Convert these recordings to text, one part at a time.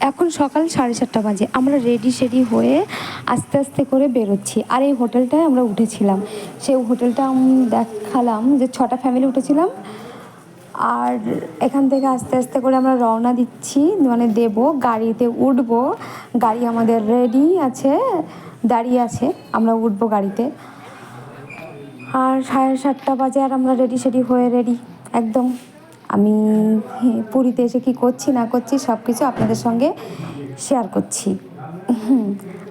এখন সকাল সাড়ে চারটা বাজে। আমরা রেডি সেডি হয়ে আস্তে আস্তে করে বেরোচ্ছি। আর এই হোটেলটায় আমরা উঠেছিলাম। সেই হোটেলটা দেখালাম যে ছটা ফ্যামিলি উঠেছিলাম। আর এখান থেকে আস্তে আস্তে করে আমরা রওনা দিচ্ছি। মানে দেব, গাড়িতে উঠব। গাড়ি আমাদের রেডি আছে, দাঁড়িয়ে আছে। আমরা উঠবো গাড়িতে। আর সাড়ে সাতটা বাজে আর আমরা রেডি সেডি হয়ে রেডি একদম। আমি পুরীতে এসে কি করছি, না করছি সব কিছু আপনাদের সঙ্গে শেয়ার করছি।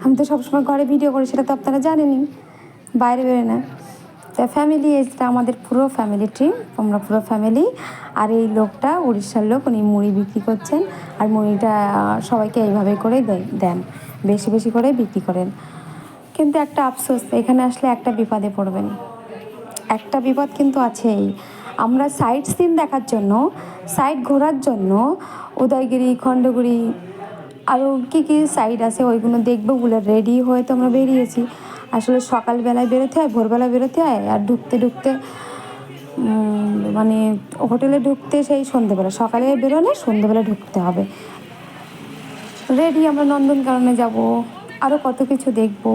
আমি তো সবসময় ঘরে ভিডিও করি, সেটা তো আপনারা জানেনই। বাইরে বেরোয় না। তা ফ্যামিলি এটা আমাদের পুরো ফ্যামিলি ট্রিপ আমরা পুরো ফ্যামিলি আর এই লোকটা, উড়িষ্যার লোক, উনি মুড়ি বিক্রি করছেন। আর মুড়িটা সবাইকে এইভাবে করে দেন। বেশি বেশি করে বিক্রি করেন। কিন্তু একটা আফসোস, এখানে আসলে একটা বিপদে পড়বেন। একটা বিপদ কিন্তু আছেই। আমরা সাইট সিন দেখার জন্য সাইট ঘোরার জন্য উদয়গিরি, খণ্ডগিরি আরও কী কী সাইড আছে ওইগুলো দেখব বলে রেডি হয়ে তো আমরা বেরিয়েছি। আসলে সকালবেলায় বেরোতে হয় ভোরবেলা বেরোতে হয়, আর ঢুকতে ঢুকতে মানে হোটেলে ঢুকতে সেই সন্ধেবেলা। সকালে বেরোলে সন্ধেবেলা ঢুকতে হবে। রেডি আমরা নন্দনকাননে যাব আরও কত কিছু দেখব,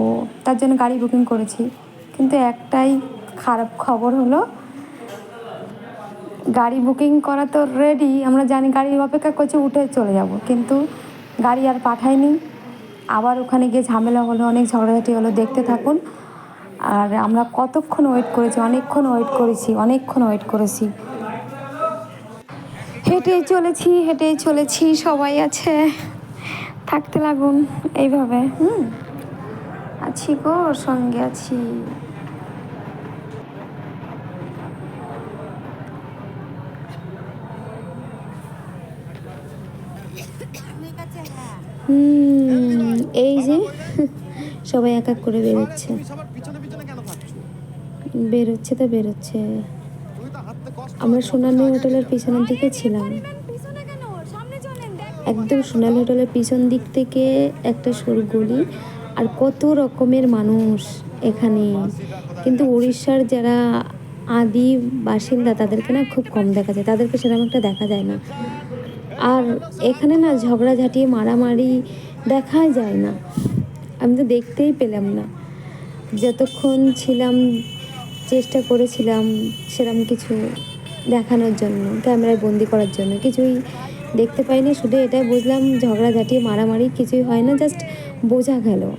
তার জন্য গাড়ি বুকিং করেছি। কিন্তু একটাই খারাপ খবর হলো গাড়ি বুকিং করা তো রেডি আমরা জানি গাড়ির অপেক্ষা করছি, উঠে চলে যাব। কিন্তু গাড়ি আর পাঠায়নি। আবার ওখানে গিয়ে ঝামেলা হলো, অনেক ঝগড়াঝাটি হলো, দেখতে থাকুন। আর আমরা কতক্ষণ ওয়েট করেছি, অনেকক্ষণ ওয়েট করেছি, অনেকক্ষণ ওয়েট করেছি। হেঁটেই চলেছি হেঁটেই চলেছি, সবাই আছে। থাকতে লাগুন, এইভাবে। হুম। আছি গো সঙ্গে আছি। হুম এই যে সবাই এক এক করে বেরোচ্ছে। বেরোচ্ছে তো বেরোচ্ছে। আমরা সোনালী হোটেলের পিছনের দিকে ছিলাম। একদম সোনালী হোটেলের পিছন দিক থেকে একটা সরু গলি আর কত রকমের মানুষ এখানে। কিন্তু উড়িষ্যার যারা আদি বাসিন্দা তাদেরকে না খুব কম দেখা যায়। তাদেরকে সেরকম একটা দেখা যায় না। আর এখানে না ঝগড়াঝাটি, মারামারি দেখা যায় না। আমি তো দেখতেই পেলাম না। যতক্ষণ ছিলাম, চেষ্টা করেছিলাম সেরকম কিছু দেখানোর জন্য, ক্যামেরায় বন্দি করার জন্য। কিছুই দেখতে পাইনি, শুধু এটাই বুঝলাম, ঝগড়াঝাটি, মারামারি কিছুই হয় না, জাস্ট বোঝা গেল।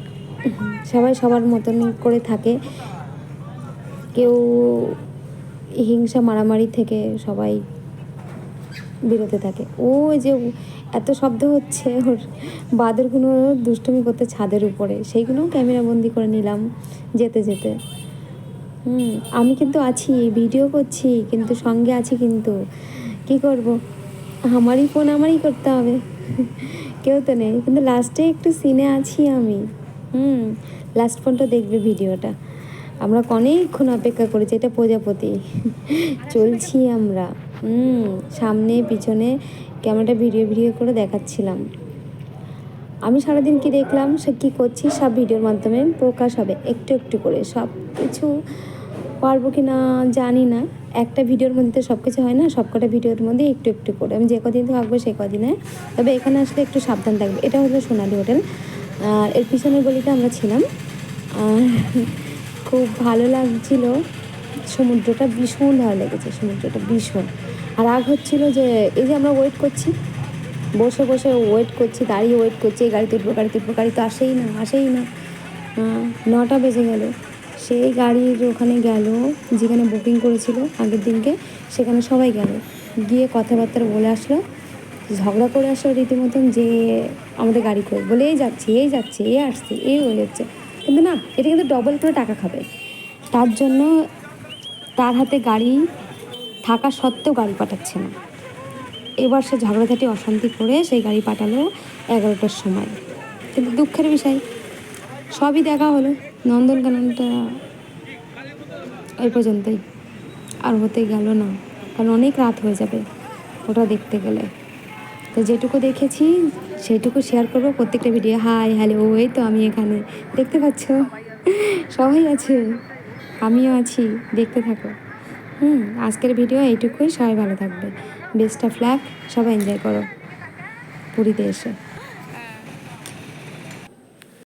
সবাই সবার মতন করে থাকে। কেউ হিংসা, মারামারি থেকে সবাই বিরতে থাকে। ও যে এত শব্দ হচ্ছে, ওর বাদরগুলো দুষ্টুমি করতে ছাদের উপরে। সেইগুলোও ক্যামেরা বন্দি করে নিলাম, যেতে যেতে। হুম, আমি কিন্তু আছি ভিডিও করছি, কিন্তু সঙ্গে আছি কিন্তু। কি করব? আমারই ফোন আমারই করতে হবে। কেউ তো নেই, কিন্তু লাস্টে একটু সিনে আছি আমি। হুম লাস্ট পর্যন্ত দেখবে ভিডিওটা আমরা অনেকক্ষণ অপেক্ষা করেছি, এটা প্রজাপতি। চলছি আমরা। সামনে, পিছনে ক্যামেরাটা ভিডিও ভিডিও করে দেখাচ্ছিলাম। আমি সারাদিন কি দেখলাম? সে কী করছি? সব ভিডিওর মাধ্যমে প্রকাশ হবে। একটু একটু করে। সব কিছু পারব কি না জানি না। একটা ভিডিওর মধ্যে সব কিছু হয় না? সব কটা ভিডিওর মধ্যে একটু একটু করে। আমি যে কদিন থাকব সে কদিনে। তবে এখানে আসলে একটু সাবধান থাকবে। এটা হলো সোনালি হোটেল। আর এর পিছনের গলিতে আমরা ছিলাম। আর খুব ভালো লাগছিল। সমুদ্রটা ভীষণ ভালো লেগেছে। সমুদ্রটা ভীষণ। রাগ হচ্ছিল যে এই যে আমরা ওয়েট করছি, বসে বসে ওয়েট করছি, দাঁড়িয়ে ওয়েট করছি, এই গাড়িতে উঠবো গাড়িতে উঠবো গাড়ি তো আসেই না আসেই না। নটা বেজে গেল। সেই গাড়ির ওখানে গেল, যেখানে বুকিং করেছিল আগের দিনকে, সেখানে সবাই গেল। গিয়ে কথাবার্তা বলে আসলো, ঝগড়া করে আসলো রীতিমতন যে আমাদের গাড়ি করে বলে, এই যাচ্ছে এই যাচ্ছে, এই আসছে, এই হয়ে যাচ্ছে। কিন্তু না, এটা কিন্তু ডবল করে টাকা খাবে। তার জন্য তার হাতে গাড়ি থাকা সত্ত্বেও গাড়ি পাঠাচ্ছে না। এবার সে ঝগড়াঝাটি, অশান্তি করে সেই গাড়ি পাঠালো এগারোটার সময়। কিন্তু দুঃখের বিষয়, সবই দেখা হলো। নন্দনকাননটা এই পর্যন্তই। আর হতে গেল না, কারণ অনেক রাত হয়ে যাবে ওটা দেখতে গেলে। তো যেটুকু দেখেছি, সেইটুকু শেয়ার করব। প্রত্যেকটা ভিডিও হাই হ্যালো এই তো আমি এখানে। দেখতে পাচ্ছ? সবাই আছে, আমিও আছি, দেখতে থাকো। হুম, আজকের ভিডিও এইটুকুই, সবাই ভালো থাকবে। বেস্ট অফ লাক সবাই এনজয় করো। পুরীতে এসে।